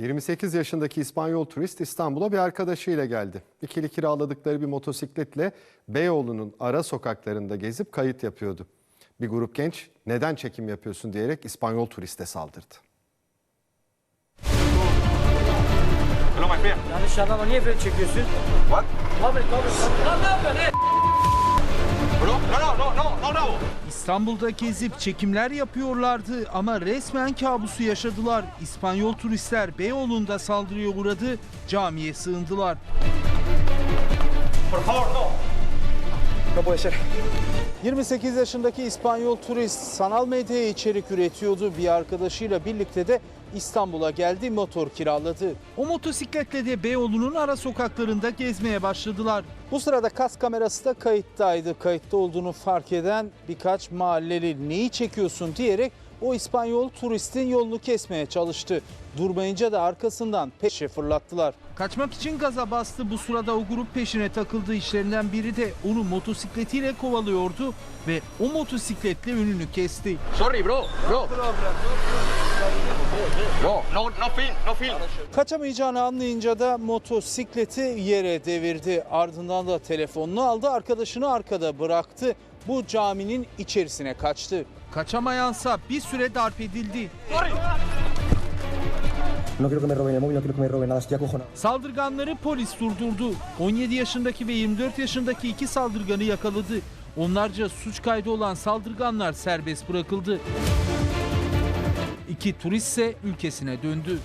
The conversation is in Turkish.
28 yaşındaki İspanyol turist İstanbul'a bir arkadaşıyla geldi. İkili kiraladıkları bir motosikletle Beyoğlu'nun ara sokaklarında gezip kayıt yapıyordu. Bir grup genç neden çekim yapıyorsun diyerek İspanyol turiste saldırdı. Yanlış anlama niye fren çekiyorsun? What? Abi abi lan ne yapıyorsun? Bro, no, no, no, no, no, no. İstanbul'da gezip çekimler yapıyorlardı ama resmen kabusu yaşadılar. İspanyol turistler Beyoğlu'nda saldırıya uğradı, camiye sığındılar. Por favor, no. 28 yaşındaki İspanyol turist sanal medyaya içerik üretiyordu. Bir arkadaşıyla birlikte de İstanbul'a geldi, motor kiraladı. O motosikletle de Beyoğlu'nun ara sokaklarında gezmeye başladılar. Bu sırada kas kamerası da kayıttaydı. Kayıtta olduğunu fark eden birkaç mahalleli neyi çekiyorsun diyerek o İspanyol turistin yolunu kesmeye çalıştı. Durmayınca da arkasından peşe fırlattılar. Kaçmak için gaza bastı. Bu sırada o grup peşine takıldı. İşlerinden biri de onu motosikletiyle kovalıyordu ve o motosikletle önünü kesti. Sorry, bro, bro. No, no, no fin, no fin. Kaçamayacağını anlayınca da motosikleti yere devirdi. Ardından da telefonunu aldı, arkadaşını arkada bıraktı. Bu caminin içerisine kaçtı. Kaçamayansa bir süre darp edildi. No quiero que me roben el móvil, no quiero que me roben nada, estoy acojonado. Saldırganları polis durdurdu. 17 yaşındaki ve 24 yaşındaki iki saldırganı yakaladı. Onlarca suç kaydı olan saldırganlar serbest bırakıldı. İki turist ise ülkesine döndü.